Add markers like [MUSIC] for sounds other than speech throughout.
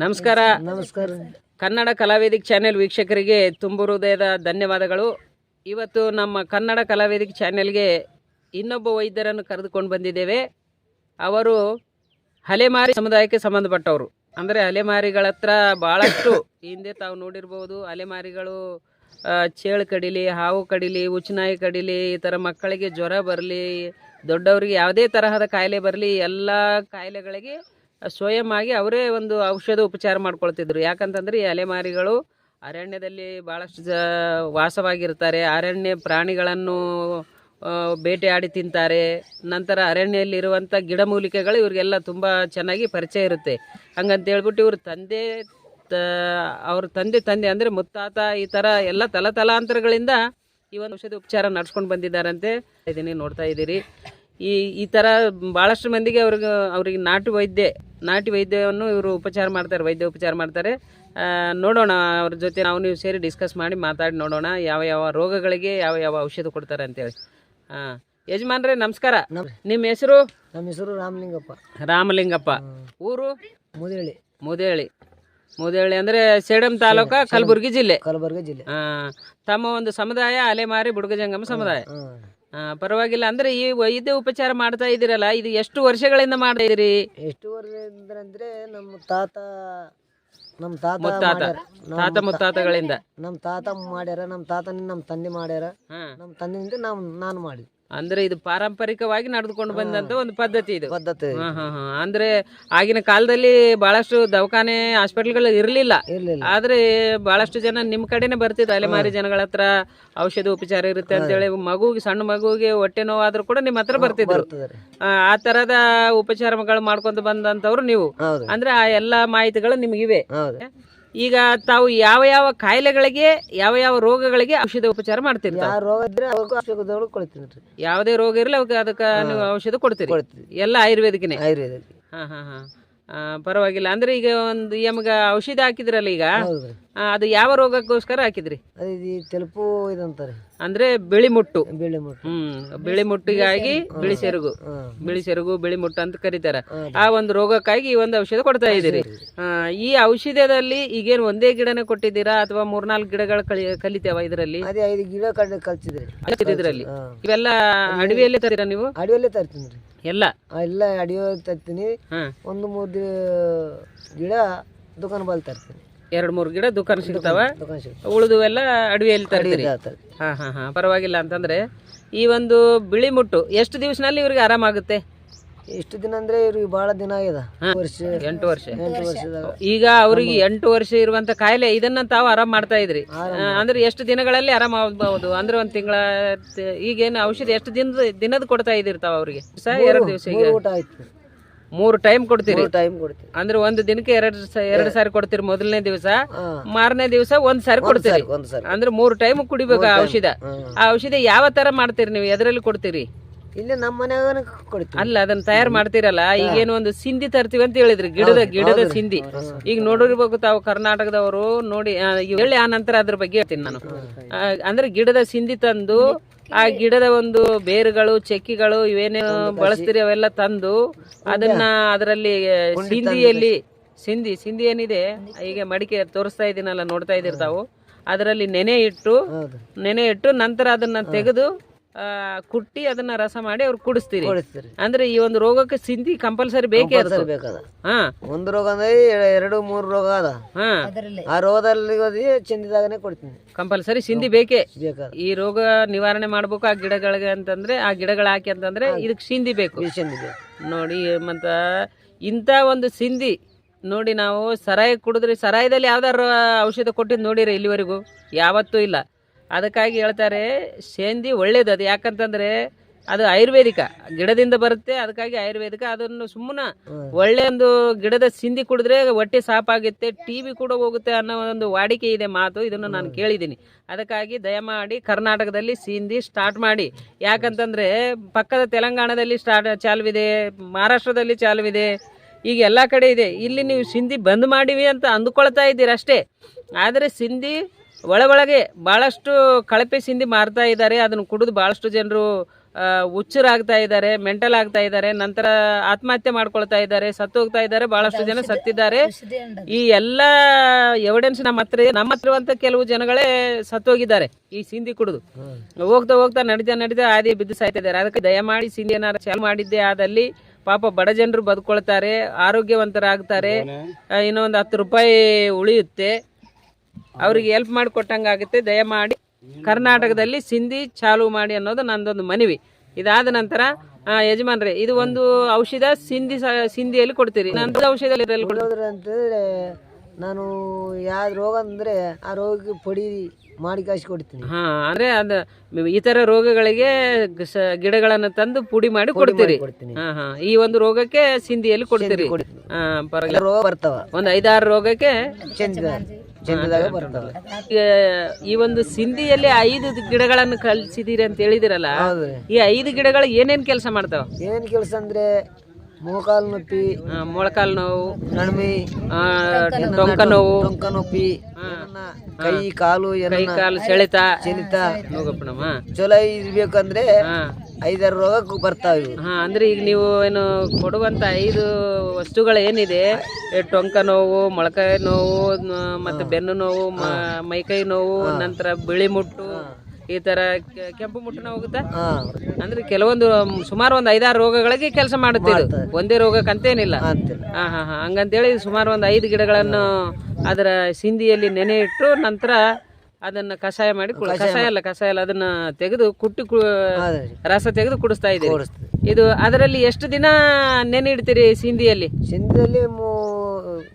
ನಮಸ್ಕಾರ. ನಮಸ್ಕಾರ. ಕನ್ನಡ ಕಲಾವೇದಿಕ್ ಚಾನೆಲ್ ವೀಕ್ಷಕರಿಗೆ ತುಂಬು ಹೃದಯದ ಧನ್ಯವಾದಗಳು. ಇವತ್ತು ನಮ್ಮ ಕನ್ನಡ ಕಲಾವೇದಿಕ್ ಚಾನೆಲ್ಗೆ ಇನ್ನೊಬ್ಬ ವೈದ್ಯರನ್ನು ಕರೆದುಕೊಂಡು ಬಂದಿದ್ದೇವೆ. ಅವರು ಅಲೆಮಾರಿ ಸಮುದಾಯಕ್ಕೆ ಸಂಬಂಧಪಟ್ಟವರು. ಅಂದರೆ ಅಲೆಮಾರಿಗಳ ಹತ್ರ ಭಾಳಷ್ಟು ಹಿಂದೆ ತಾವು ನೋಡಿರ್ಬೋದು. ಅಲೆಮಾರಿಗಳು ಚೇಳು ಕಡಿಲಿ ಹಾವು ಕಡಿಲಿ ಉಚ್ಚನಾಯಿ ಕಡಿಲಿ ಈ ಥರ ಮಕ್ಕಳಿಗೆ ಜ್ವರ ಬರಲಿ ದೊಡ್ಡವರಿಗೆ ಯಾವುದೇ ತರಹದ ಕಾಯಿಲೆ ಬರಲಿ ಎಲ್ಲ ಕಾಯಿಲೆಗಳಿಗೆ ಸ್ವಯಂ ಆಗಿ ಅವರೇ ಒಂದು ಔಷಧ ಉಪಚಾರ ಮಾಡ್ಕೊಳ್ತಿದ್ರು. ಯಾಕಂತಂದ್ರೆ ಈ ಅಲೆಮಾರಿಗಳು ಅರಣ್ಯದಲ್ಲಿ ಭಾಳಷ್ಟು ಜ, ವಾಸವಾಗಿರ್ತಾರೆ. ಅರಣ್ಯ ಪ್ರಾಣಿಗಳನ್ನು ಬೇಟೆಯಾಡಿ ತಿಂತಾರೆ. ನಂತರ ಅರಣ್ಯದಲ್ಲಿರುವಂಥ ಗಿಡಮೂಲಿಕೆಗಳು ಇವರಿಗೆಲ್ಲ ತುಂಬ ಚೆನ್ನಾಗಿ ಪರಿಚಯ ಇರುತ್ತೆ. ಹಂಗಂತ ಹೇಳ್ಬಿಟ್ಟು ಇವ್ರ ತಂದೆ, ತ, ಅವ್ರ ತಂದೆ ತಂದೆ ಅಂದರೆ ಮುತ್ತಾತ ಈ ಥರ ಎಲ್ಲ ತಲತಲಾಂತರಗಳಿಂದ ಈ ಒಂದು ಔಷಧಿ ಉಪಚಾರ ನಡ್ಸ್ಕೊಂಡು ಬಂದಿದ್ದಾರಂತೆ. ಇದೀನಿ ನೋಡ್ತಾ ಇದ್ದೀರಿ. ಈ ಈ ಥರ ಭಾಳಷ್ಟು ಮಂದಿಗೆ ಅವ್ರಿಗೆ ಅವ್ರಿಗೆ ನಾಟು ವೈದ್ಯ ನಾಟಿ ವೈದ್ಯವನ್ನು ಇವರು ಉಪಚಾರ ಮಾಡ್ತಾರೆ ವೈದ್ಯ ಉಪಚಾರ ಮಾಡ್ತಾರೆ. ನೋಡೋಣ ಅವ್ರ ಜೊತೆ ನಾವು ನೀವು ಸೇರಿ ಡಿಸ್ಕಸ್ ಮಾಡಿ ಮಾತಾಡಿ ನೋಡೋಣ ಯಾವ ಯಾವ ರೋಗಗಳಿಗೆ ಯಾವ ಯಾವ ಔಷಧ ಕೊಡ್ತಾರೆ ಅಂತೇಳಿ. ಹಾಂ ಯಜಮಾನ್ರೆ ನಮಸ್ಕಾರ. ನಿಮ್ಮ ಹೆಸರು? ನಮ್ಮ ಹೆಸರು ರಾಮಲಿಂಗಪ್ಪ. ರಾಮಲಿಂಗಪ್ಪ. ಊರು? ಮುದೇಳಿ ಮುದೇಳಿ ಮುದೇಳಿ ಅಂದರೆ ಸೇಡಂ ತಾಲೂಕ ಕಲಬುರಗಿ ಜಿಲ್ಲೆ. ಕಲಬುರಗಿ ಜಿಲ್ಲೆ. ಹಾಂ ತಮ್ಮ ಒಂದು ಸಮುದಾಯ ಅಲೆಮಾರಿ ಬುಡಗಜಂಗಮ ಸಮುದಾಯ. ಪರವಾಗಿಲ್ಲ. ಅಂದ್ರೆ ಈ ವೈದ್ಯ ಉಪಚಾರ ಮಾಡ್ತಾ ಇದೀರಲ್ಲ ಇದು ಎಷ್ಟು ವರ್ಷಗಳಿಂದ ಮಾಡ್ತಾ ಇದ್ದೀರಿ? ಎಷ್ಟು ವರ್ಷದಿಂದ ಅಂದ್ರೆ ನಮ್ಮ ತಾತ ನಮ್ಮ ತಾತ ಮುತ್ತಾತ. ಮಾಡ್ಯಾರ. ತಾತ ಮುತ್ತಾತಗಳಿಂದ. ನಮ್ಮ ತಾತ ಮಾಡ್ಯಾರ ನಮ್ಮ ತಾತನಿಂದ ನಮ್ಮ ತಂದೆ ಮಾಡ್ಯಾರ. ಹಾ. ನಮ್ಮ ತಂದೆಯಿಂದ ನಾವು ನಾನು ಮಾಡಿದ್ವಿ ಅಂದ್ರೆ ಇದು ಪಾರಂಪರಿಕವಾಗಿ ನಡೆದುಕೊಂಡು ಬಂದಂತ ಒಂದು ಪದ್ಧತಿ ಇದು. ಪದ್ಧತಿ ಅಂದ್ರೆ ಆಗಿನ ಕಾಲದಲ್ಲಿ ಬಹಳಷ್ಟು ದವಾಖಾನೆ ಹಾಸ್ಪಿಟಲ್ಗಳು ಇರಲಿಲ್ಲ. ಆದ್ರೆ ಬಹಳಷ್ಟು ಜನ ನಿಮ್ ಕಡೆನೆ ಬರ್ತಿದ್ರು ಅಲೆಮಾರಿ ಜನಗಳ ಹತ್ರ ಔಷಧ ಉಪಚಾರ ಇರುತ್ತೆ ಅಂತೇಳಿ ಮಗುಗೆ ಸಣ್ಣ ಮಗುಗೆ ಹೊಟ್ಟೆ ನೋವಾದ್ರೂ ಕೂಡ ನಿಮ್ ಹತ್ರ ಬರ್ತಿದ್ರು. ಆ ತರದ ಉಪಚಾರಗಳು ಮಾಡ್ಕೊಂಡು ಬಂದಂತವ್ರು ನೀವು. ಅಂದ್ರೆ ಆ ಎಲ್ಲಾ ಮಾಹಿತಿಗಳು ನಿಮ್ಗಿವೆ ಈಗ ತಾವು ಯಾವ ಯಾವ ಕಾಯಿಲೆಗಳಿಗೆ ಯಾವ ಯಾವ ರೋಗಗಳಿಗೆ ಔಷಧ ಉಪಚಾರ ಮಾಡ್ತೀರಿ ಯಾವ ರೋಗ ಇದ್ರೆ ಅವಕ್ಕೂ ಔಷಧಗಳು ಕೊಡ್ತೀನಿ ರೀ ಯಾವುದೇ ರೋಗ ಇರಲಿ ಅವಕ್ಕೆ ಅದಕ್ಕೆ ನೀವು ಔಷಧ ಕೊಡ್ತೀರಿ? ಕೊಡ್ತೀವಿ. ಎಲ್ಲ ಆಯುರ್ವೇದಿಕನೇ ಆಯುರ್ವೇದಿಕ್. ಹಾ ಹಾ ಹಾ. ಪರವಾಗಿಲ್ಲ. ಅಂದ್ರೆ ಈಗ ಒಂದು ಎಮ್ಗ ಔಷಧಿ ಹಾಕಿದ್ರಲ್ಲ ಈಗ? ಆ, ಅದು ಯಾವ ರೋಗಕ್ಕೋಸ್ಕರ ಹಾಕಿದ್ರಿ? ಅದು ತೆಲುಪು ಇದಂತಾರೆ ಅಂದ್ರೆ ಬಿಳಿ ಮುಟ್ಟು. ಬಿಳಿ ಮುಟ್ಟು. ಹ್ಮ್ ಬಿಳಿ ಮುಟ್ಟಿಗಾಗಿ ಬಿಳಿ ಸೆರಗು. ಬಿಳಿ ಸೆರಗು. ಬಿಳಿ ಮುಟ್ಟು ಅಂತ ಕರೀತಾರ. ಆ ಒಂದು ರೋಗಕ್ಕಾಗಿ ಈ ಒಂದು ಔಷಧ ಕೊಡ್ತಾ ಇದ್ದೀರಿ. ಆ, ಈ ಔಷಧದಲ್ಲಿ ಈಗೇನು ಒಂದೇ ಗಿಡನೇ ಕೊಟ್ಟಿದ್ದೀರಾ ಅಥವಾ ಮೂರ್ನಾಲ್ಕು ಗಿಡಗಳು ಕಲಿ ಕಲಿತೇವ ಇದರಲ್ಲಿ? ಅದೇ ಐದು ಗಿಡ ಕಡ್ ಕಲ್ಸಿದ್ರಿ. ಇದರಲ್ಲಿ. ಇವೆಲ್ಲ ಅಡವಿಯಲ್ಲೇ ತರೀರಾ ನೀವು? ಅಡವಿಯಲ್ಲೇ ತರ್ತೀನಿ ರೀ. ಎಲ್ಲ? ಎಲ್ಲ ಅಡಿಯೋ ತರ್ತೀನಿ. ಒಂದು ಮೂರು ಗಿಡ ದುಕಾನ್ ಬಲ್ ತರ್ತೀನಿ. ಎರಡು ಮೂರು ಗಿಡ ದುಕಾನ್ ಸಿಗ್ತಾವ? ಉಳಿದುವೆಲ್ಲ ಅಡವಿಯಲ್ಲಿ ತರ್ತೀರಿ? ಹಾ ಹಾ ಹಾ ಪರವಾಗಿಲ್ಲ. ಅಂತಂದ್ರೆ ಈ ಒಂದು ಬಿಳಿ ಮುಟ್ಟು ಎಷ್ಟು ದಿವಸನಲ್ಲಿ ಇವ್ರಿಗೆ ಆರಾಮಾಗುತ್ತೆ? ಎಷ್ಟು ದಿನ ಅಂದ್ರೆ ಇವ್ರಿಗೆ ಬಹಳ ದಿನ ಆಗಿದೆ ವರ್ಷ ಎಂಟು ವರ್ಷ. ಎಂಟು ವರ್ಷದಾಗ ಈಗ ಅವ್ರಿಗೆ ಎಂಟು ವರ್ಷ ಇರುವಂತ ಕಾಯಿಲೆ ಇದನ್ನ ತಾವು ಆರಾಮ್ ಮಾಡ್ತಾ ಇದ್ರಿ. ಅಂದ್ರೆ ಎಷ್ಟು ದಿನಗಳಲ್ಲಿ ಆರಾಮ್ ಆಗ್ಬಹುದು? ಅಂದ್ರೆ ಒಂದ್ ತಿಂಗಳ ಈಗೇನು ಔಷಧಿ ಎಷ್ಟು ದಿನದ ದಿನದ ಕೊಡ್ತಾ ಇದಿರ್ತಾವ ತಾವು ಅವ್ರಿಗೆ? ಎರಡು ದಿವಸ ಈಗ ಮೂರು ಊಟ ಆಯ್ತು. ಮೂರು ಟೈಮ್ ಕೊಡ್ತೀರಿ? ಟೈಮ್ ಅಂದ್ರೆ ಒಂದು ದಿನಕ್ಕೆ ಎರಡು ಎರಡು ಸಾರಿ ಕೊಡ್ತೀರಿ ಮೊದಲನೇ ದಿವಸ? ಮಾರನೇ ದಿವಸ ಒಂದ್ ಸಾರಿ ಕೊಡ್ತೀರಿ? ಅಂದ್ರೆ ಮೂರು ಟೈಮ್ ಕುಡಿಬೇಕು ಆ ಔಷಧ. ಆ ಔಷಧ ಯಾವ ತರ ಮಾಡ್ತೀರಿ ನೀವು? ಎದರಲ್ಲಿ ಕೊಡ್ತೀರಿ? ಇಲ್ಲೇ ನಮ್ಮ ಮನ್ಯಾಗ ಅಲ್ಲ ಅದನ್ನ ತಯಾರು ಮಾಡ್ತೀರಲ್ಲ ಈಗೇನು ಒಂದು ಸಿಂಧಿ ತರ್ತೀವಿ ಅಂತ ಹೇಳಿದ್ರಿ ಗಿಡದ ಗಿಡದ ಸಿಂಧಿ. ಈಗ ನೋಡಿರ್ಬೇಕು ತಾವು ಕರ್ನಾಟಕದವರು ನೋಡಿ ಆ, ಇವ್ ಹೇಳಿ ಆ ನಂತರ ಅದ್ರ ಬಗ್ಗೆ ಹೇಳ್ತೀನಿ ನಾನು. ಆ, ಅಂದ್ರೆ ಗಿಡದ ಸಿಂಧಿ ತಂದು ಆ ಗಿಡದ ಒಂದು ಬೇರುಗಳು ಚೆಕ್ಕಿಗಳು ಇವೇನೇ ಬಳಸ್ತೀರಿ ಅವೆಲ್ಲ ತಂದು ಅದನ್ನ ಅದರಲ್ಲಿ ಸಿಂಧಿಯಲ್ಲಿ ಸಿಂಧಿ ಸಿಂಧಿ ಏನಿದೆ ಈಗ ಮಡಿಕೆ ತೋರಿಸ್ತಾ ಇದೀನಲ್ಲ ನೋಡ್ತಾ ಇದೀರಿ ತಾವು ಅದರಲ್ಲಿ ನೆನೆ ಇಟ್ಟು ನೆನೆ ಇಟ್ಟು ನಂತರ ಅದನ್ನ ತೆಗೆದು ಕುಟ್ಟಿ ಅದನ್ನ ರಸ ಮಾಡಿ ಅವ್ರು ಕುಡಿಸ್ತೀರಿ. ಅಂದ್ರೆ ಈ ಒಂದು ರೋಗಕ್ಕೆ ಸಿಂಧಿ ಕಂಪಲ್ಸರಿ ಬೇಕೇ ಬೇಕಾದ. ಹಾ. ಒಂದು ರೋಗ ಅಂದ್ರೆ ಎರಡು ಮೂರು ರೋಗ ಅದ. ಹಾ. ಆ ರೋಗದಲ್ಲಿ ಹೋದಿ ಕೊಡ್ತೀನಿ. ಕಂಪಲ್ಸರಿ ಸಿಂಧಿ ಬೇಕೇ. ಈ ರೋಗ ನಿವಾರಣೆ ಮಾಡ್ಬೇಕು ಆ ಗಿಡಗಳಿಗೆ ಅಂತಂದ್ರೆ ಆ ಗಿಡಗಳು ಹಾಕಿ ಅಂತಂದ್ರೆ ಇದಕ್ಕೆ ಸಿಂಧಿ ಬೇಕು. ನೋಡಿ ಮತ್ತ ಇಂತ ಒಂದು ಸಿಂಧಿ ನೋಡಿ ನಾವು ಸರಾಯ ಕುಡಿದ್ರಿ ಸರಾಯದಲ್ಲಿ ಯಾವ್ದಾರು ಔಷಧ ಕೊಟ್ಟಿದ್ ನೋಡಿರಿ ಇಲ್ಲಿವರೆಗೂ? ಯಾವತ್ತೂ ಇಲ್ಲ. ಅದಕ್ಕಾಗಿ ಹೇಳ್ತಾರೆ ಸೇಂದಿ ಒಳ್ಳೇದು ಅದು. ಯಾಕಂತಂದ್ರೆ ಅದು ಆಯುರ್ವೇದಿಕ. ಗಿಡದಿಂದ ಬರುತ್ತೆ ಅದಕ್ಕಾಗಿ ಆಯುರ್ವೇದಿಕ. ಅದನ್ನು ಸುಮ್ಮನೆ. ಒಳ್ಳೆ ಒಂದು ಗಿಡದ ಸಿಂಧಿ ಕುಡಿದ್ರೆ ಹೊಟ್ಟೆ ಸಾಪಾಗುತ್ತೆ ಟಿ ಬಿ ಕೂಡ ಹೋಗುತ್ತೆ ಅನ್ನೋ ಒಂದು ವಾಡಿಕೆ ಇದೆ ಮಾತು. ಇದನ್ನು ನಾನು ಕೇಳಿದ್ದೀನಿ. ಅದಕ್ಕಾಗಿ ದಯಮಾಡಿ ಕರ್ನಾಟಕದಲ್ಲಿ ಸಿಂಧಿ ಸ್ಟಾರ್ಟ್ ಮಾಡಿ. ಯಾಕಂತಂದ್ರೆ ಪಕ್ಕದ ತೆಲಂಗಾಣದಲ್ಲಿ ಸ್ಟಾರ್ಟ್ ಚಾಲುವಿದೆ ಮಹಾರಾಷ್ಟ್ರದಲ್ಲಿ ಚಾಲುವಿದೆ ಈಗ ಎಲ್ಲ ಕಡೆ ಇದೆ. ಇಲ್ಲಿ ನೀವು ಸಿಂಧಿ ಬಂದ್ ಮಾಡಿವಿ ಅಂತ ಅಂದ್ಕೊಳ್ತಾ ಇದ್ದೀರಿ ಅಷ್ಟೇ ಆದರೆ ಸಿಂಧಿ ಒಳ ಒಳಗೆ ಭಾಳಷ್ಟು ಕಳಪೆ ಸಿಂಧಿ ಮಾರ್ತಾ ಇದ್ದಾರೆ. ಅದನ್ನು ಕುಡಿದು ಭಾಳಷ್ಟು ಜನರು ಹುಚ್ಚರಾಗ್ತಾ ಇದ್ದಾರೆ ಮೆಂಟಲ್ ಆಗ್ತಾ ಇದ್ದಾರೆ. ನಂತರ ಆತ್ಮಹತ್ಯೆ ಮಾಡ್ಕೊಳ್ತಾ ಇದ್ದಾರೆ ಸತ್ತು ಹೋಗ್ತಾ ಇದ್ದಾರೆ. ಬಹಳಷ್ಟು ಜನ ಸತ್ತಿದ್ದಾರೆ. ಈ ಎಲ್ಲ ಎವಿಡೆನ್ಸ್ ನಮ್ಮ ಹತ್ರ ಇದೆ. ನಮ್ಮ ಹತ್ರ ಇರುವಂತ ಕೆಲವು ಜನಗಳೇ ಸತ್ತೋಗಿದ್ದಾರೆ ಈ ಸಿಂಧಿ ಕುಡಿದು. ಹೋಗ್ತಾ ಹೋಗ್ತಾ ನಡೆದ ನಡೆದ ಆದಿ ಬಿದ್ದು ಸಾಯ್ತಾ ಇದ್ದಾರೆ. ಅದಕ್ಕೆ ದಯಮಾಡಿ ಸಿಂಧಿ ಏನಾರು ಚಾಲು ಮಾಡಿದ್ದೆ ಆದಲ್ಲಿ ಪಾಪ ಬಡ ಜನರು ಬದುಕೊಳ್ತಾರೆ ಆರೋಗ್ಯವಂತರಾಗ್ತಾರೆ. ಇನ್ನೊಂದು ಇನ್ನೂ ಹತ್ತು ರೂಪಾಯಿ ಉಳಿಯುತ್ತೆ. ಅವರಿಗೆ ಹೆಲ್ಪ್ ಮಾಡಿ ಕೊಟ್ಟಂಗಾಗುತ್ತೆ ದಯಮಾಡಿ ಕರ್ನಾಟಕದಲ್ಲಿ ಸಿಂಧಿ ಚಾಲು ಮಾಡಿ ಅನ್ನೋದು ನಂದೊಂದು ಮನವಿ. ಇದಾದ ನಂತರ ಯಜಮಾನ್ರೆ ಇದು ಒಂದು ಔಷಧ ಸಿಂಧಿ ಸಿಂಧಿಯಲ್ಲಿ ಕೊಡ್ತೀರಿ. ನಂತರ ಔಷಧದಲ್ಲಿ ಅಂತಂದ್ರೆ ನಾನು ಯಾವ್ದು ರೋಗ ಅಂದ್ರೆ ಆ ರೋಗಕ್ಕೆ ಪುಡಿ ಮಾಡಿ ಕಾಸಿ ಕೊಡ್ತೀನಿ. ಹಾ ಅಂದ್ರೆ ಅದ ಇತರ ರೋಗಗಳಿಗೆ ಗಿಡಗಳನ್ನ ತಂದು ಪುಡಿ ಮಾಡಿ ಕೊಡ್ತೀರಿ. ಕೊಡ್ತೀನಿ. ಹಾ ಹಾ ಈ ಒಂದು ರೋಗಕ್ಕೆ ಸಿಂಧಿಯಲ್ಲಿ ಕೊಡ್ತೀರಿ. ರೋಗ ಬರ್ತಾವ. ಒಂದ್ ಐದಾರು ರೋಗಕ್ಕೆ ಚಂದದಾಗ ಬರ್ತಾವ. ಈ ಒಂದು ಸಿಂಧಿಯಲ್ಲಿ ಐದು ಗಿಡಗಳನ್ನು ಕಲ್ಸಿದೀರಿ ಅಂತ ಹೇಳಿದಿರಲ್ಲ ಈ ಐದು ಗಿಡಗಳು ಏನೇನ್ ಕೆಲಸ ಮಾಡ್ತಾವ? ಏನ್ ಕೆಲಸ ಅಂದ್ರೆ ಮೊಳಕಾಲ್ ನೊಪ್ಪಿ ಮೊಳಕಾಲ್ ನೋವು ನಡ್ಮಿ ಆ, ಟೊಂಕ ನೋವು ಟೊಂಕ ನೊಪ್ಪಿ ಕೈ ಕಾಲು ಕೈ ಕಾಲು ಸೆಳೆತ. ಚಲಿತ ಚಲೋ ಇರ್ಬೇಕಂದ್ರೆ ಐದಾರು ರೋಗ ಬರ್ತಾವೆ ಇವು. ಹಾ ಅಂದ್ರೆ ಈಗ ನೀವು ಏನು ಕೊಡುವಂತ ಐದು ವಸ್ತುಗಳು ಏನಿದೆ ಟೊಂಕ ನೋವು ಮೊಳಕೈ ನೋವು ನ- ಮತ್ತೆ ಬೆನ್ನು ನೋವು ಮ- ಮೈಕೈ ನೋವು ನಂತರ ಬಿಳಿ ಮುಟ್ಟು ಈ ತರ ಕೆ- ಕೆಂಪು ಮುಟ್ಟು ನೋವು ಹೋಗುತ್ತಾ? ಹಾ. ಅಂದ್ರೆ ಕೆಲವೊಂದು ಮ್, ಸುಮಾರು ಒಂದು ಐದಾರು ರೋಗಗಳಿಗೆ ಕೆಲಸ ಮಾಡುತ್ತೆ ಇದು. ಒಂದೇ ರೋಗಕ್ಕಂತೇನಿಲ್ಲ ಅಂತಿಲ್ಲ. ಹಾ ಹಾ ಹಾ. ಹಂಗಂತೇಳಿ ಸುಮಾರು ಒಂದು ಐದು ಗಿಡಗಳನ್ನು ಅದರ ಸಿಂಧಿಯಲ್ಲಿ ನೆನೆ ಇಟ್ಟು ನಂತರ ಅದನ್ನ ಕಷಾಯ ಮಾಡಿ ಕುಡ್- ಕಷಾಯ ಅಲ್ಲ ಕಷಾಯ ಅಲ್ಲ ಅದನ್ನ ತೆಗೆದು ಕುಟ್ಟಿ ಕು- ರಸ ತೆಗೆದು ಕುಡಿಸ್ತಾ ಇದೆ ಇದು ಅದರಲ್ಲಿ ಎಷ್ಟು ದಿನ ನೆನೆ ಇಡ್ತೀರಿ ಸಿಂಧಿಯಲ್ಲಿ ಸಿಂಧದಲ್ಲಿ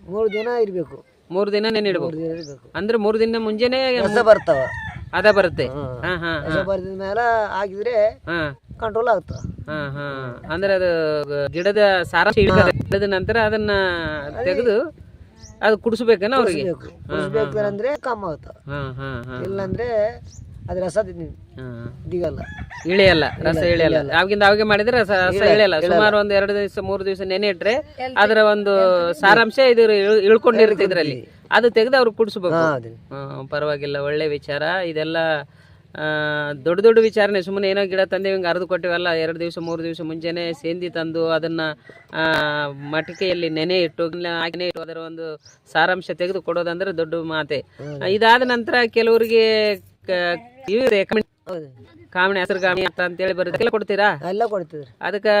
ಮೂರು ದಿನ ಇರ್ಬೇಕು ಮೂರು ದಿನ ನೆನೆ ಇಡಬೇಕು ಮೂರು ದಿನ ಇರ್ಬೇಕು ಅಂದ್ರೆ ಮೂರು ದಿನ ಮುಂಜಾನೆ ರಸ ಬರ್ತಾವ ಅದ ಬರುತ್ತೆ ಹ್ಮ್. ಹಾ ಹಾ ರಸ ಬರ್ದಿದ ಮೇಲೆ ಹಾಕಿದ್ರೆ ಹಾ ಕಂಟ್ರೋಲ್ ಆಗ್ತಾವ ಹಾ ಹಾ ಅಂದ್ರೆ ಅದು ಗಿಡದ ಸಾರಾಂಶ ಇಳಿದ ನಂತರ ಅದನ್ನ ತೆಗೆದು ಅದು ಕುಡಿಸ್ಬೇಕೇನ ಅವ್ರಿಗೆ? ಕುಡಿಸ್ಬೇಕು. ಅಂದ್ರೆ ಕಮ್ಮ ಆಗ್ತಾವ ಹಾ. ಹಾ ಹಾ ಇಲ್ಲಂದ್ರೆ ಅದ್ರ ರಸ ದಿಗಲ್ಲ. ಇಳಿಯಲ್ಲ ರಸ ಇಳಿಯಲ್ಲ. ಅವಾಗಿಂದ ಅವಾಗೆ ಮಾಡಿದ್ರೆ ರಸ ರಸ ಇಳಿಯಲ್ಲ. ಸುಮಾರು ಒಂದ್ ಎರಡು ದಿವಸ ಮೂರು ದಿವಸ ನೆನೆ ಇಟ್ರೆ ಅದರ ಒಂದು ಸಾರಾಂಶ ಇದು ಇಳ್- ಇಳ್ಕೊಂಡಿರುತ್ತೆ ಇದ್ರಲ್ಲಿ. ಅದು ತೆಗೆದು ಅವ್ರು ಕುಡಿಸ್ಬೇಕು. ಪರವಾಗಿಲ್ಲ ಒಳ್ಳೆ ವಿಚಾರ. ಇದೆಲ್ಲ ದೊಡ್ಡ ದೊಡ್ಡ ವಿಚಾರಣೆ. ಸುಮ್ಮನೆ ಏನೋ ಗಿಡ ತಂದೆ ಹಿಂಗೆ ಅರ್ದು ಕೊಟ್ಟಿವಲ್ಲ ಎರಡು ದಿವಸ ಮೂರು ದಿವಸ ಮುಂಚೆನೆ ಸೇಂದಿ ತಂದು ಅದನ್ನ ಮಟಿಕೆಯಲ್ಲಿ ನೆನೆ ಇಟ್ಟು ಹಾಕಿನೇ ಇಟ್ಟು ಅದರ ಒಂದು ಸಾರಾಂಶ ತೆಗೆದು ಕೊಡೋದಂದ್ರೆ ದೊಡ್ಡ ಮಾತೆ. ಇದಾದ ನಂತರ ಕೆಲವರಿಗೆ ಕಾಮಣಿ ಹಸಿರು ಕಾಮಿಣಿ ಅಂತ ಅಂತೇಳಿ ಬರುತ್ತೆ ಎಲ್ಲ ಕೊಡ್ತೀರಾ? ಎಲ್ಲ ಕೊಡ್ತೀರ ಅದಕ್ಕೆ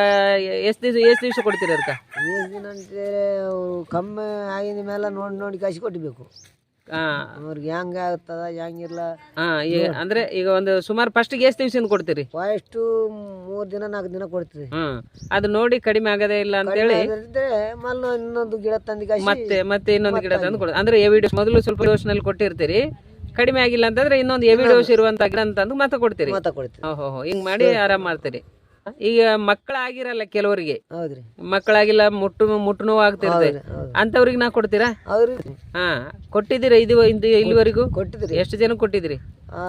ಎಷ್ಟು ದಿವಸ ಎಷ್ಟು ದಿವಸ ಕೊಡ್ತೀರಾ ಅದಕ್ಕೆ? ಎಷ್ಟು ದಿನ ಅಂತೇಳಿ ಕಮ್ಮಿ ಆಗಿದ ಮೇಲೆ ನೋಡಿ ನೋಡಿ ಕಾಸಿ ಕೊಟ್ಟಬೇಕು. ಅವ್ರಿಗೆ ಹೆಂಗ ಆಗ್ತದ ಹೆಂಗಿಲ್ಲ ಹಾಂ ಈಗ ಅಂದ್ರೆ ಈಗ ಒಂದು ಸುಮಾರು ಫಸ್ಟ್ ಎಷ್ಟು ದಿವಸದಿಂದ ಕೊಡ್ತೀರಿ? ಫಸ್ಟ್ ಮೂರು ದಿನ ನಾಲ್ಕು ದಿನ ಕೊಡ್ತೀರಿ ಅದು ನೋಡಿ ಕಡಿಮೆ ಆಗದೇ ಇಲ್ಲ ಅಂತೇಳಿ ಹೇಳಿ ಮಲ್ಲ ಇನ್ನೊಂದು ಗಿಡ ತಂದು ಮತ್ತೆ ಮತ್ತೆ ಇನ್ನೊಂದು ಗಿಡ ತಂದು ಕೊಡ. ಅಂದ್ರೆ ಎವಿ ಡೋಸ್ ಮೊದಲು ಸ್ವಲ್ಪ ಡೋಸ್ನಲ್ಲಿ ಕೊಟ್ಟಿರ್ತೀರಿ. ಕಡಿಮೆ ಆಗಿಲ್ಲ ಅಂತಂದ್ರೆ ಇನ್ನೊಂದು ಎವಿ ಡೋಸ್ ಇರುವಂತ ಗಿಡ ಅಂತಂದು ಮತ್ತೆ ಕೊಡ್ತೀರಿ. ಮತ್ತೆ ಕೊಡ್ತೀವಿ. ಓಹೋ ಹಿಂಗ್ ಮಾಡಿ ಆರಾಮ್ ಮಾಡ್ತೀರಿ. ಈಗ ಮಕ್ಕಳಾಗಿರಲ್ಲ ಕೆಲವರಿಗೆ. ಹೌದ್ರಿ. ಮಕ್ಕಳಾಗಿಲ್ಲ ಮುಟ್ಟು ಮುಟ್ಟು ನೋವು ಆಗ್ತಿರ್ತದೆ ಅಂತವ್ರಿಗೆ ನಾ ಕೊಡ್ತೀರಾ? ಹೌದ್ರಿ. ಹಾ ಕೊಟ್ಟಿದ್ದೀರಾ ಇದು ಇಂದು ಇಲ್ಲಿವರೆಗೂ? ಕೊಟ್ಟಿದ್ರಿ ಎಷ್ಟು ಜನ ಕೊಟ್ಟಿದ್ರಿ ಆ,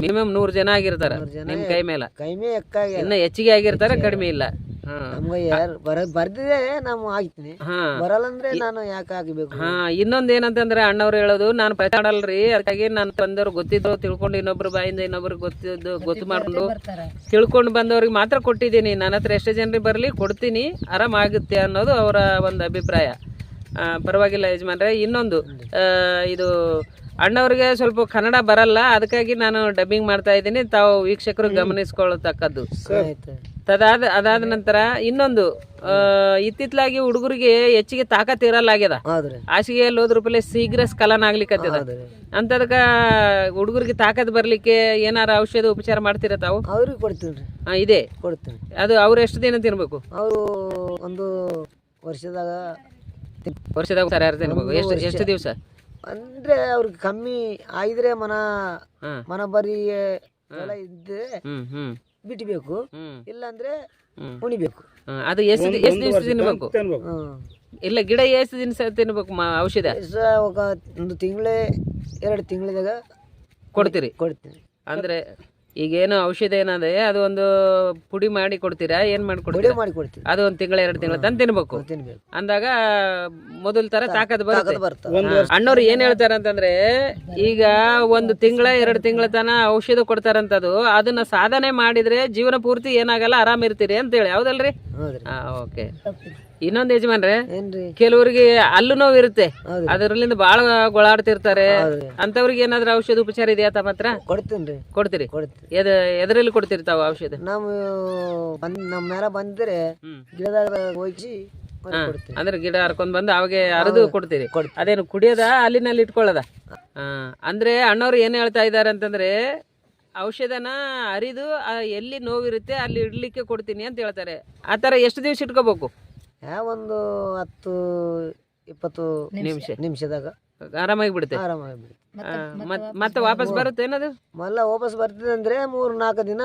ಮಿನಿಮಮ್ ನೂರು ಜನ ಆಗಿರ್ತಾರ ನಿಮ್ ಕೈ ಮೇಲೆ. ಕೈಮೆ ಎಕ್ಕಾಗಿ ಇನ್ನ ಹೆಚ್ಚಿಗೆ ಆಗಿರ್ತಾರ ಕಡಿಮೆ ಇಲ್ಲ. ನಮ್ಗೆ ಯಾರು ಬರ ಬರ್ದಿದೆ ನಾವು ಆಗ್ತೀನಿ. ಹಾ. ಬರಲ್ಲ ಅಂದ್ರೆ ನಾನು ಯಾಕೆ ಆಗಬೇಕು? ಹಾ ಇನ್ನೊಂದ್ ಏನಂತಂದ್ರೆ ಅಣ್ಣವ್ರು ಹೇಳೋದು ನಾನು ಪೈಸಾಡಲ್ರಿ ಅದಕ್ಕಾಗಿ ನಾನು ಬಂದವ್ರು ಗೊತ್ತಿದ್ರು ತಿಳ್ಕೊಂಡು ಇನ್ನೊಬ್ರು ಬಾಯಿಂದ ಇನ್ನೊಬ್ರು ಗೊತ್ತಿದ್ದು ಗೊತ್ತು ಮಾಡ್ಕೊಂಡು ತಿಳ್ಕೊಂಡು ಬಂದವ್ರಿಗೆ ಮಾತ್ರ ಕೊಟ್ಟಿದ್ದೀನಿ. ನನ್ನ ಹತ್ರ ಎಷ್ಟೇ ಜನರಿಗೆ ಬರಲಿ ಕೊಡ್ತೀನಿ ಆರಾಮ್ ಆಗುತ್ತೆ ಅನ್ನೋದು ಅವರ ಒಂದು ಅಭಿಪ್ರಾಯ. ಪರವಾಗಿಲ್ಲ ಯಜಮಾನ್ರೆ ಇನ್ನೊಂದು ಇದು ಅಣ್ಣವ್ರಿಗೆ ಸ್ವಲ್ಪ ಕನ್ನಡ ಬರಲ್ಲ ಅದಕ್ಕಾಗಿ ನಾನು ಡಬ್ಬಿಂಗ್ ಮಾಡ್ತಾ ಇದ್ದೀನಿ. ತಾವು ವೀಕ್ಷಕರು ಗಮನಿಸ್ಕೊಳ್ತಕ್ಕದ್ದು ತದಾದ ಅದಾದ ನಂತರ ಇನ್ನೊಂದು ಇತ್ತಿತ್ಲಾಗಿ ಹುಡುಗರಿಗೆ ಹೆಚ್ಚಿಗೆ ತಾಕತ್ ಇರಲ್ಲಾಗ್ಯದ ಹೌದ್ರಿ ಹಾಸಿಗೆಯಲ್ಲಿ ಹೋದ್ರ ಪಲ್ಲೆ ಶೀಘ್ರ ಸ್ಖಲನ ಆಗ್ಲಿಕ್ಕತ್ತದ ಅಂತದಕ್ಕ ಹುಡುಗರಿಗೆ ತಾಕತ್ ಬರ್ಲಿಕ್ಕೆ ಏನಾರ ಔಷಧ ಉಪಚಾರ ಮಾಡ್ತೀರ ತಾವು? ಅವ್ರಿಗೆ ಕೊಡ್ತೀನಿ ರೀ. ಇದೆ. ಕೊಡ್ತೀನಿ. ಅದು ಅವ್ರು ಎಷ್ಟು ದಿನ ತಿನ್ಬೇಕು? ಅವರು ಒಂದು ವರ್ಷದಾಗ ವರ್ಷದಾಗ ಸರಿ ತಿನ್ಬೇಕು. ಎಷ್ಟು ಎಷ್ಟು ದಿವಸ? ಅಂದ್ರೆ ಅವ್ರಿಗೆ ಕಮ್ಮಿ ಆಗಿದ್ರೆ ಮನ ಮನ ಬರಿ ಎಲ್ಲ ಇದ್ರೆ ಹ್ಮ್ ಹ್ಮ್. ಬಿಟ್ಬೇಕು. ಇಲ್ಲಾಂದ್ರೆ ಉಣಿಬೇಕು. ಅದು ಎಷ್ಟು ಎಷ್ಟು ದಿವಸ ತಿನ್ಬೇಕು? ಹ್ಮ್. ಇಲ್ಲ ಗಿಡ ಎಷ್ಟು ದಿನ ತಿನ್ಬೇಕು ಮ- ಔಷಧ? ಒಂದು ತಿಂಗಳೇ ಎರಡು ತಿಂಗಳದಾಗ ಕೊಡ್ತೀರಿ. ಕೊಡ್ತೀನಿ. ಅಂದ್ರೆ ಈಗೇನು ಔಷಧ ಏನಾದ್ರೆ ಅದು ಒಂದು ಪುಡಿ ಮಾಡಿ ಕೊಡ್ತೀರಾ? ಏನ್ ಮಾಡಿ ಪುಡಿ ಕೊಡ್ತೀರಾ ಮಾಡಿ ಕೊಡ್ತೀವಿ. ಅದು ಒಂದ್ ತಿಂಗಳ ಎರಡು ತಿಂಗಳ ತಂದು ತಿನ್ಬೇಕು. ತಿನ್ಬೇಕು. ಅಂದಾಗ ಮೊದಲ ತರ ತಾಕತ್ ಬರುತ್ತೆ. ಬರ್ತದೆ ಅಣ್ಣವ್ರು ಏನ್ ಹೇಳ್ತಾರ ಅಂತಂದ್ರೆ ಈಗ ಒಂದು ತಿಂಗಳ ಎರಡು ತಿಂಗಳ ತನ ಔಷಧ ಕೊಡ್ತಾರಂತದು ಅದನ್ನ ಸಾಧನೆ ಮಾಡಿದ್ರೆ ಜೀವನ ಪೂರ್ತಿ ಏನಾಗಲ್ಲ ಆರಾಮ್ ಇರ್ತೀರಿ ಅಂತೇಳಿ. ಹೌದಲ್ರಿ? ಹೌದ್ರಿ. ಹಾ ಓಕೆ. ಇನ್ನೊಂದ್ ಯಜಮಾನ್ರೆ ಏನ್ರಿ? ಕೆಲವರಿಗೆ ಅಲ್ಲೂ ನೋವು ಇರುತ್ತೆ ಅದರಲ್ಲಿಂದ ಬಾಳ ಗೊಳಾಡ್ತಿರ್ತಾರೆ. ಅಂತವ್ರಿಗೆ ಏನಾದ್ರು ಔಷಧ ಉಪಚಾರ ಇದೆಯಾ ತಮ್ಮ ಹತ್ರ? ಕೊಡ್ತೀನಿ ಕೊಡ್ತೀರಿ. ಎದ ಎದರಲ್ಲಿ ಕೊಡ್ತಿರ್ತಾವ ತಾವು ಔಷಧ? ನಾವು ಬಂದ್ ನಮ್ಮ ಮೇಲೆ ಬಂದ್ರೆ ಗಿಡದಾಗ ಹೋಗಿ ಅಂದ್ರೆ ಗಿಡ ಹರ್ಕೊಂಡ್ ಬಂದು ಅವಾಗೆ ಅರದು ಕೊಡ್ತೀರಿ. ಅದೇನು ಕುಡಿಯೋದ ಅಲ್ಲಿನಲ್ಲಿ ಇಟ್ಕೊಳ್ಳೋದ? ಅಂದ್ರೆ ಅಣ್ಣವ್ರು ಏನ್ ಹೇಳ್ತಾ ಇದಾರೆ ಅಂತಂದ್ರೆ ಔಷಧನ ಅರಿದು ಆ ಎಲ್ಲಿ ನೋವಿರುತ್ತೆ ಅಲ್ಲಿ ಇಡ್ಲಿಕ್ಕೆ ಕೊಡ್ತೀನಿ ಅಂತ ಹೇಳ್ತಾರೆ. ಆ ಥರ ಎಷ್ಟು ದಿವ್ಸ ಇಟ್ಕೋಬೇಕು? ಯಾವ ಒಂದು ಹತ್ತು ಇಪ್ಪತ್ತು ನಿಮಿಷ. ನಿಮಿಷದಾಗ ಆರಾಮಾಗಿ ಬಿಡುತ್ತೆ ಆರಾಮಾಗಿ ಬಿಡುತ್ತೆ ಮತ್ತೆ ವಾಪಸ್ ಬರುತ್ತೆ? ಏನದು? ಮಲ್ಲ ವಾಪಸ್ ಬರ್ತದೆ ಅಂದ್ರೆ ಮೂರು ನಾಲ್ಕು ದಿನ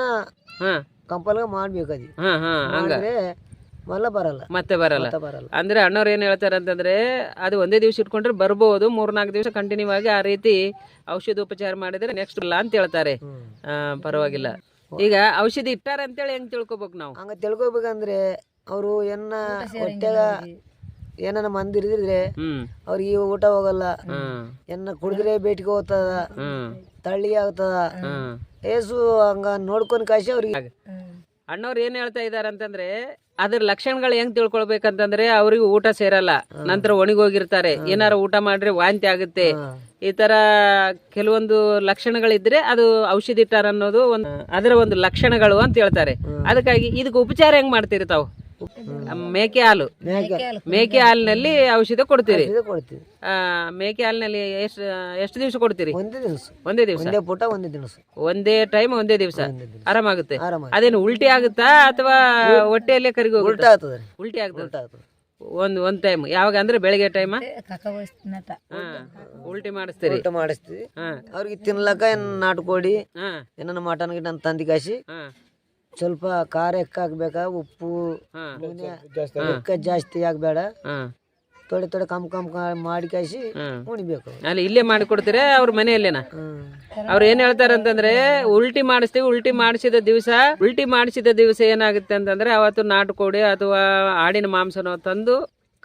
ಹಾ. ಕಂಪಲ್ಗ ಮಾಡ್ಬೇಕು ಅದು ಹಾ ಹಾ ಹಂಗ. ಮಾಡಿದ್ರೆ ಮಲ್ಲ ಬರಲ್ಲ. ಮತ್ತೆ ಬರಲ್ಲ. ಬರಲ್ಲ. ಅಂದ್ರೆ ಅಣ್ಣವ್ರು ಏನ್ ಹೇಳ್ತಾರೆ ಅಂತಂದ್ರೆ ಅದು ಒಂದೇ ದಿವಸ ಇಟ್ಕೊಂಡ್ರೆ ಬರ್ಬೋದು ಮೂರ್ನಾಲ್ಕು ದಿವಸ ಕಂಟಿನ್ಯೂ ಆಗಿ ಆ ರೀತಿ ಔಷಧ ಉಪಚಾರ ಮಾಡಿದ್ರೆ ನೆಕ್ಸ್ಟ್ ಇಲ್ಲ ಅಂತ ಹೇಳ್ತಾರೆ. ಪರವಾಗಿಲ್ಲ. ಈಗ ಔಷಧಿ ಇಟ್ಟಾರ ಅಂತೇಳಿ ಹೆಂಗ್ ತಿಳ್ಕೊಬೇಕು ನಾವು? ಹಂಗ ತಿಳ್ಕೊಬೇಕಂದ್ರೆ ಅವರು ಎನ್ನ ಹೊಟ್ಟೆಗ ಏನನ್ನ ಮಂದಿರಿದ್ರೆ ಅವ್ರಿಗೆ ಅವ್ರಿಗೆ ಊಟ ಹೋಗಲ್ಲ. ಎನ್ನ ಕುಡಿದ್ರೆ ಬೇಟಿಗೆ ಹೋಗ್ತದ. ತಳ್ಳಿ ಆಗ್ತದ. ಏಸು ಹಂಗ ನೋಡ್ಕೊಂಡ್ ಕಾಶಿ ಅವ್ರಿಗೆ. ಅಣ್ಣವ್ರು ಏನ್ ಹೇಳ್ತಾ ಇದಾರೆ ಅಂತಂದ್ರೆ ಅದ್ರ ಲಕ್ಷಣಗಳು ಹೆಂಗ್ ತಿಳ್ಕೊಳ್ಬೇಕಂತಂದ್ರೆ ಅವ್ರಿಗೆ ಊಟ ಸೇರಲ್ಲ. ನಂತರ ಒಣಗೋಗಿರ್ತಾರೆ ಏನಾರ ಊಟ ಮಾಡ್ರೆ ವಾಂತಿ ಆಗುತ್ತೆ. ಈ ತರ ಕೆಲವೊಂದು ಲಕ್ಷಣಗಳಿದ್ರೆ ಅದು ಔಷಧಿ ಇಟ್ಟಾರ ಅನ್ನೋದು ಒಂದು ಅದರ ಒಂದು ಲಕ್ಷಣಗಳು ಅಂತ ಹೇಳ್ತಾರೆ. ಅದಕ್ಕಾಗಿ ಇದಕ್ಕೆ ಉಪಚಾರ ಹೆಂಗ್ ಮಾಡ್ತೀರಿ ತಾವು? ಮೇಕೆ ಹಾಲು. ಮೇಕೆ ಮೇಕೆ ಹಾಲಿನಲ್ಲಿ ಔಷಧ ಕೊಡ್ತೀರಿ? ಕೊಡ್ತೀವಿ. ಆ, ಮೇಕೆ ಹಾಲಿನಲ್ಲಿ ಎಷ್ಟು ಎಷ್ಟು ದಿವಸ ಕೊಡ್ತೀರಿ? ಒಂದೇ ದಿವಸ. ಒಂದೇ ದಿವಸ? ಒಂದೇ ಪುಟ ಒಂದೇ ದಿವಸ. ಒಂದೇ ಟೈಮ್ ಒಂದೇ ದಿವಸ? ಆರಾಮಾಗುತ್ತೆ? ಆರಾಮಾಗಿ ಅದೇನು ಉಲ್ಟಿ ಆಗುತ್ತಾ ಅಥವಾ ಹೊಟ್ಟೆಯಲ್ಲೇ ಕರಿಗೋ ಉಲ್ಟಾ ಆಗ್ತದೆ ಉಲ್ಟಿ ಆಗ್ತದೆ? ಉಲ್ಟ ಒಂದ್ ಒಂದ್ ಟೈಮ್ ಯಾವಾಗ ಅಂದ್ರೆ ಬೆಳಿಗ್ಗೆ ಟೈಮ್ ಉಲ್ಟಿ ಮಾಡಿಸ್ತೀರಿ. ಮಾಡಿಸ್ತೀವಿ. ಹಾ. ಅವ್ರಿಗೆ ತಿನ್ಲಕ್ಕ ಏನ್ ನಾಟ್ಕೋಡಿ ಹಾ. ಏನಾನ ಮಟನ್ ಗಿಟನ್ ತಂದಿ ಕಾಸಿ ಹಾ. ಸ್ವಲ್ಪ ಖಾರ ಎಕ್ಕ ಹಾಕ್ಬೇಕಾ ಉಪ್ಪು ಎಕ್ಕ ಜಾಸ್ತಿ ಆಗ್ಬೇಡ. ತೊಡೆ ತೊಡೆ ಕಮ್ ಕಮ್ ಕ- ಮಾಡಿ ಕಾಯಿಸಿ ಹ್ಮ್ ಉಣಿಬೇಕು. ಅಲ್ಲಿ ಇಲ್ಲೇ ಮಾಡಿ ಕೊಡ್ತೀರಾ? ಅವ್ರ ಮನೆಯಲ್ಲೇನಾ? ಅವ್ರು ಏನ್ ಹೇಳ್ತಾರೆ ಅಂತಂದ್ರೆ ಉಲ್ಟಿ ಮಾಡಿಸ್ತೀವಿ ಉಲ್ಟಿ ಮಾಡಿಸಿದ ದಿವಸ ಉಲ್ಟಿ ಮಾಡಿಸಿದ ದಿವಸ ಏನಾಗುತ್ತೆ ಅಂತಂದ್ರೆ ಅವತ್ತು ನಾಟುಕೋಡಿ ಅಥವಾ ಆಡಿನ ಮಾಂಸನೋ ತಂದು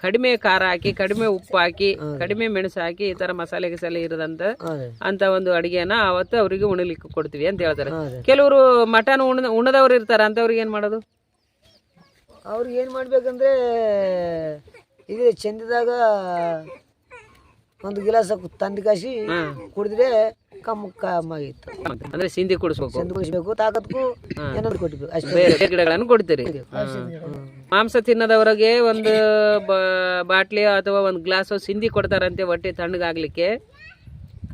ಕಡಿಮೆ ಖಾರ ಹಾಕಿ ಕಡಿಮೆ [LAUGHS] ಉಪ್ಪು ಹಾಕಿ ಕಡಿಮೆ ಮೆಣಸು ಹಾಕಿ ಈ ತರ ಮಸಾಲೆ ಗಿಸಾಲೆ ಇರದಂತ ಅಂತ ಒಂದು ಅಡಿಗೆನ ಅವತ್ತು ಅವರಿಗೆ ಉಣಲಿಕ್ಕೆ ಕೊಡ್ತೀವಿ ಅಂತ ಹೇಳ್ತಾರೆ. ಕೆಲವರು ಮಟನ್ ಉಣ ಉಣದವ್ರು ಇರ್ತಾರ ಅಂತವ್ರಿಗೆ ಏನ್ ಮಾಡೋದು? ಅವ್ರಿಗೆ ಏನ್ ಮಾಡ್ಬೇಕಂದ್ರೆ ಇದು ಚಂದದಾಗ ಒಂದು ಗಿಲಾಸ ತಂದು ಕಾಸಿ ಕುಡಿದ್ರೆ ಕಮ್ಮ ಕಮ್ಮಾಗಿತ್ತು. ಅಂದ್ರೆ ಸಿಂಧಿ ಕುಡಿಸ್ಬೇಕು. ಸಿಂಧಿ ಕುಡಿಸ್ಬೇಕು ತಾಕತ್ಕು ಏನಾದ್ರು ಕೊಟ್ಟಿದ್ವಿ ಅಷ್ಟೇ. ಬೇರೆ ಗಿಡಗಳನ್ನು ಕೊಡ್ತೀರಿ. ಮಾಂಸ ತಿನ್ನದವರಿಗೆ ಒಂದು ಬಾಟ್ಲಿ ಅಥವಾ ಒಂದು ಗ್ಲಾಸ್ ಸಿಂಧಿ ಕೊಡ್ತಾರಂತೆ ಹೊಟ್ಟೆ ತಣ್ಣಗಾಗ್ಲಿಕ್ಕೆ.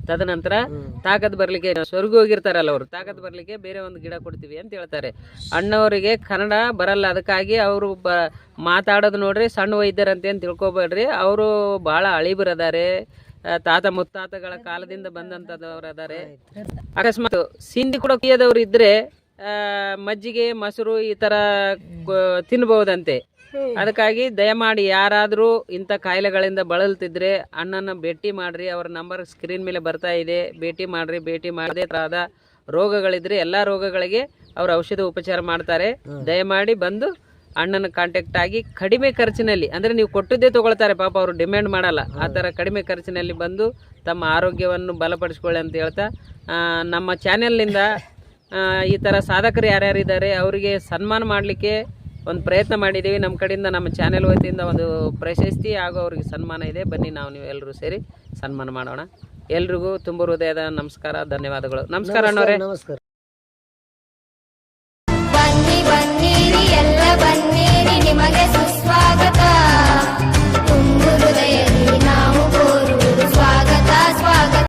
ತದನಂತರ ತಾಕತ್ ಬರ್ಲಿಕ್ಕೆ ಸ್ವರ್ಗ ಹೋಗಿರ್ತಾರಲ್ಲ ಅವರು ತಾಕತ್ ಬರ್ಲಿಕ್ಕೆ ಬೇರೆ ಒಂದು ಗಿಡ ಕೊಡ್ತೀವಿ ಅಂತ ಹೇಳ್ತಾರೆ. ಅಣ್ಣವರಿಗೆ ಕನ್ನಡ ಬರಲ್ಲ ಅದಕ್ಕಾಗಿ ಅವರು ಬ ಮಾತಾಡೋದು ನೋಡ್ರಿ ಸಣ್ಣ ವೈದ್ಯರಂತೆ ಅಂತ ತಿಳ್ಕೊಬೇಡ್ರಿ. ಅವರು ಭಾಳ ಅಳಿಬರದಾರೆ ತಾತ ಮುತ್ತಾತಗಳ ಕಾಲದಿಂದ ಬಂದಂಥದವ್ರು ಅದಾರೆ ಅಕಸ್ಮಾತ್ ಸಿಂಧಿ ಕೂಡ ಕುಯ್ಯದವ್ರು ಇದ್ರೆ ಆ, ಮಜ್ಜಿಗೆ ಮೊಸರು ಈ ತರ ತಿನ್ಬಹುದಂತೆ. ಅದಕ್ಕಾಗಿ ದಯಮಾಡಿ ಯಾರಾದರೂ ಇಂಥ ಕಾಯಿಲೆಗಳಿಂದ ಬಳಲ್ತಿದ್ರೆ ಅಣ್ಣನ ಭೇಟಿ ಮಾಡ್ರಿ ಅವ್ರ ನಂಬರ್ ಸ್ಕ್ರೀನ್ ಮೇಲೆ ಬರ್ತಾ ಇದೆ. ಭೇಟಿ ಮಾಡ್ರಿ ಭೇಟಿ ಮಾಡದೇ ತರಹದ ರೋಗಗಳಿದ್ರೆ ಎಲ್ಲಾ ರೋಗಗಳಿಗೆ ಅವ್ರ ಔಷಧ ಉಪಚಾರ ಮಾಡ್ತಾರೆ. ದಯಮಾಡಿ ಬಂದು ಅಣ್ಣನ ಕಾಂಟ್ಯಾಕ್ಟ್ ಆಗಿ ಕಡಿಮೆ ಖರ್ಚಿನಲ್ಲಿ ಅಂದ್ರೆ ನೀವು ಕೊಟ್ಟದ್ದೇ ತಗೊಳ್ತಾರೆ ಪಾಪ ಅವರು ಡಿಮ್ಯಾಂಡ್ ಮಾಡಲ್ಲ. ಆ ಥರ ಕಡಿಮೆ ಖರ್ಚಿನಲ್ಲಿ ಬಂದು ತಮ್ಮ ಆರೋಗ್ಯವನ್ನು ಬಲಪಡಿಸ್ಕೊಳ್ಳಿ ಅಂತ ಹೇಳ್ತಾ ನಮ್ಮ ಚಾನೆಲ್ನಿಂದ ಈ ಥರ ಸಾಧಕರು ಯಾರ್ಯಾರು ಇದ್ದಾರೆ ಅವರಿಗೆ ಸನ್ಮಾನ ಮಾಡಲಿಕ್ಕೆ ಒಂದು ಪ್ರಯತ್ನ ಮಾಡಿದ್ದೀವಿ. ನಮ್ಮ ಕಡೆಯಿಂದ ನಮ್ಮ ಚಾನೆಲ್ ವತಿಯಿಂದ ಒಂದು ಪ್ರಶಸ್ತಿ ಹಾಗೂ ಅವ್ರಿಗೆ ಸನ್ಮಾನ ಇದೆ. ಬನ್ನಿ ನಾವು ನೀವು ಎಲ್ಲರೂ ಸೇರಿ ಸನ್ಮಾನ ಮಾಡೋಣ. ಎಲ್ರಿಗೂ ತುಂಬ ಹೃದಯದ ನಮಸ್ಕಾರ ಧನ್ಯವಾದಗಳು. ನಮಸ್ಕಾರ ನಮಸ್ಕಾರ. ಬನ್ನಿ ಬನ್ನಿರಿ ಎಲ್ಲ ಬನ್ನಿರಿ ನಿಮಗೆ ಸುಸ್ವಾಗತ.